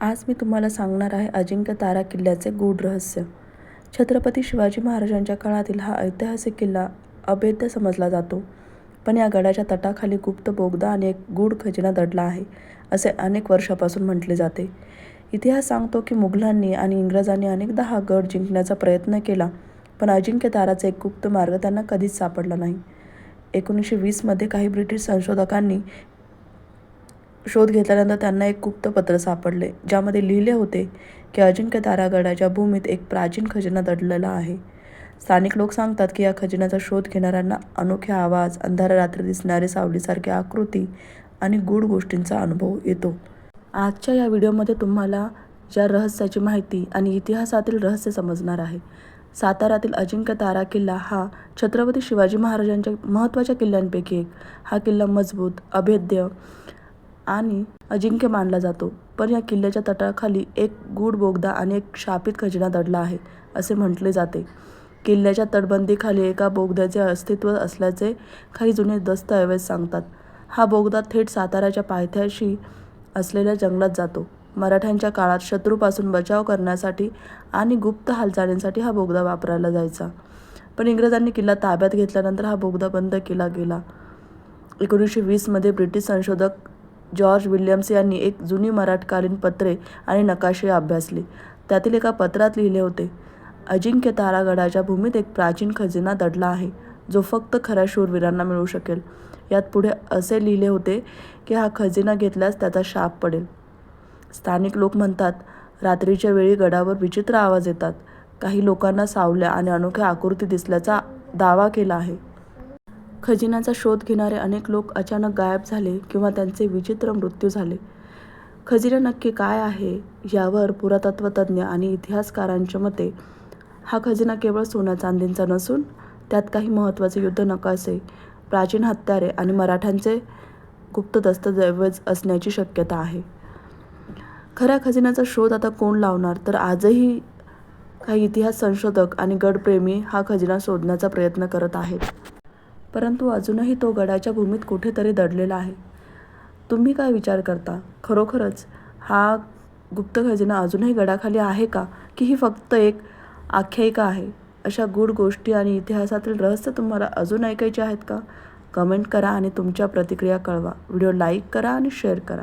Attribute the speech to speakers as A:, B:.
A: आज मी तुम्हाला सांगणार आहे अजिंक्य तारा किल्ल्याचे गूढ रहस्य. छत्रपती शिवाजी महाराजांच्या काळातील हा ऐतिहासिक किल्ला अभेद्य समजला जातो. पण या गडाच्या तटाखाली गुप्त बोगदा आणि एक गूढ खजिना दडला आहे असे अनेक वर्षापासून म्हटले जाते. इतिहास सांगतो की मुघलांनी आणि इंग्रजांनी अनेकदा हा गड जिंकण्याचा प्रयत्न केला पण अजिंक्य ताराचा एक गुप्त मार्ग त्यांना कधीच सापडला नाही. एकोणीसशे वीसमध्ये काही ब्रिटिश संशोधकांनी शोध घेतल्यानंतर त्यांना एक गुप्त पत्र सापडले ज्यामध्ये लिहिले होते की अजिंक्य तारागडाच्या भूमीत एक प्राचीन खजिना दडलेला आहे. स्थानिक लोक सांगतात की या खजिन्याचा शोध घेणाऱ्यांना अनोखे आवाज अंधारा रात्री दिसणारे सावलीसारखी आकृती आणि गूढ गोष्टींचा अनुभव येतो. आजच्या या व्हिडिओमध्ये तुम्हाला या रहस्याची माहिती आणि इतिहासातील रहस्य समजणार आहे साताऱ्यातील अजिंक्य तारा किल्ला हा छत्रपती शिवाजी महाराजांच्या महत्त्वाच्या किल्ल्यांपैकी एक. हा किल्ला मजबूत अभेद्य आणि अजिंक्य मानला जातो. पण या किल्ल्याच्या तटाखाली एक गूढ बोगदा आणि एक शापित खजिना दडला आहे असे म्हटले जाते. किल्ल्याच्या तटबंदीखाली एका बोगद्याचे अस्तित्व असल्याचे काही जुने दस्तऐवज सांगतात. हा बोगदा थेट साताऱ्याच्या पायथ्याशी असलेल्या जंगलात जातो. मराठ्यांच्या काळात शत्रूपासून बचाव करण्यासाठी आणि गुप्त हालचालींसाठी हा बोगदा वापरायला जायचा. पण इंग्रजांनी किल्ला ताब्यात घेतल्यानंतर हा बोगदा बंद केला गेला. एकोणीसशे वीसमध्ये ब्रिटिश संशोधक जॉर्ज विल्यम्स यांनी एक जुनी मराठकालीन पत्रे आणि नकाशे अभ्यासले. त्यातील एका पत्रात लिहिले होते अजिंक्य तारागडाच्या भूमीत एक प्राचीन खजिना दडला आहे जो फक्त खऱ्या शूरवीरांना मिळू शकेल. यात पुढे असे लिहिले होते की हा खजिना घेतल्यास त्याचा शाप पडेल. स्थानिक लोक म्हणतात रात्रीच्या वेळी गडावर विचित्र आवाज येतात. काही लोकांना सावल्या आणि अनोख्या आकृती दिसल्याचा दावा केला आहे. खजिन्याचा शोध घेणारे अनेक लोक अचानक गायब झाले किंवा त्यांचे विचित्र मृत्यू झाले. खजिना नक्की काय आहे यावर पुरातत्वतज्ञ आणि इतिहासकारांच्या मते हा खजिना केवळ सोन्या चांदींचा नसून त्यात काही महत्त्वाचे युद्ध नकाशे प्राचीन हत्यारे आणि मराठ्यांचे गुप्त दस्तऐवज असण्याची शक्यता आहे. खऱ्या खजिन्याचा शोध आता कोण लावणार? तर आजही काही इतिहास संशोधक आणि गडप्रेमी हा खजिना शोधण्याचा प्रयत्न करत आहेत. परंतु अजूनही तो गडाच्या भूमीत कुठेतरी दडलेला आहे. तुम्ही काय विचार करता? खरोखरच हा गुप्त खजिना अजूनही गडाखाली आहे का? की ही फक्त एक आख्यायिका आहे? अशा गूढ गोष्टी आणि इतिहासातील रहस्य तुम्हाला अजून ऐकायचे आहेत का? कमेंट करा आणि तुमच्या प्रतिक्रिया कळवा. व्हिडिओ लाईक करा आणि शेअर करा.